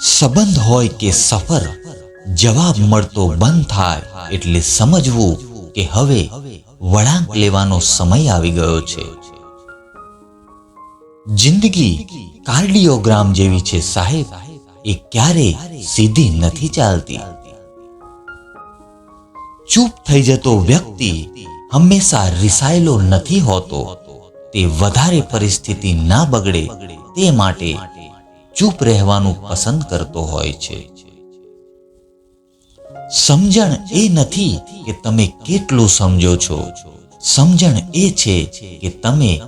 સંબંધ હોય કે સફર, જવાબ મળતો બંધ થાય એટલે સમજવું કે હવે વળાંક લેવાનો સમય આવી ગયો છે. જિંદગી કાર્ડિયોગ્રામ જેવી છે સાહેબ, એ ક્યારે સીધી નથી ચાલતી. ચૂપ થઈ જતો વ્યક્તિ હંમેશા રિસાયેલો નથી હોતો. તે વધારે પરિસ્થિતિ ના બગડે તે માટે ચૂપ રહેવાનું પસંદ કરતો હોય છે. સમજણ એ નથી કે તમે કેટલું સમજો છો. સમજણ એ છે કે તમે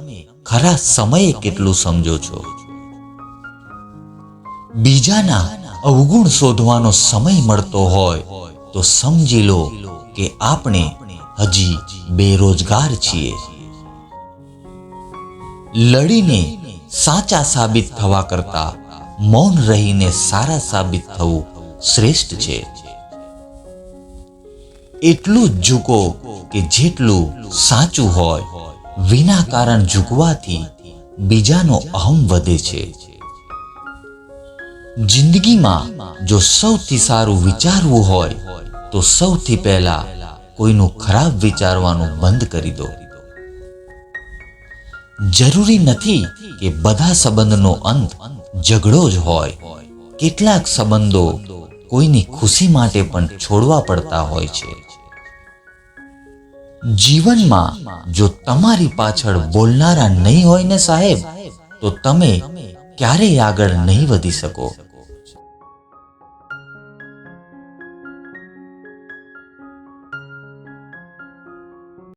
ખરા સમયે કેટલું સમજો છો. બીજાના અવગુણ શોધવાનો સમય મળતો હોય તો સમજી લો કે આપણે હજી બેરોજગાર છીએ. લડીને સાચા સાબિત થવા કરતા મૌન રહીને સારા સાબિત થવું શ્રેષ્ઠ છે. એટલું ઝૂકો કે જેટલું સાચું હોય, વિના કારણ ઝૂકવાથી બીજાનો અહમ વધે છે. જિંદગીમાં જો સૌથી સારું વિચારવું હોય, તો સૌથી પહેલા કોઈનું ખરાબ વિચારવાનું બંધ કરી દો. જરૂરી નથી કે બધા સંબંધનો અંત ઝઘડો જ હોય. કેટલાક સંબંધો કોઈની ખુશી માટે પણ છોડવા પડતા હોય છે. જીવનમાં જો તમારી પાછળ બોલનારા નહીં હોય ને સાહેબ, તો તમે ક્યારેય આગળ નહીં વધી શકો.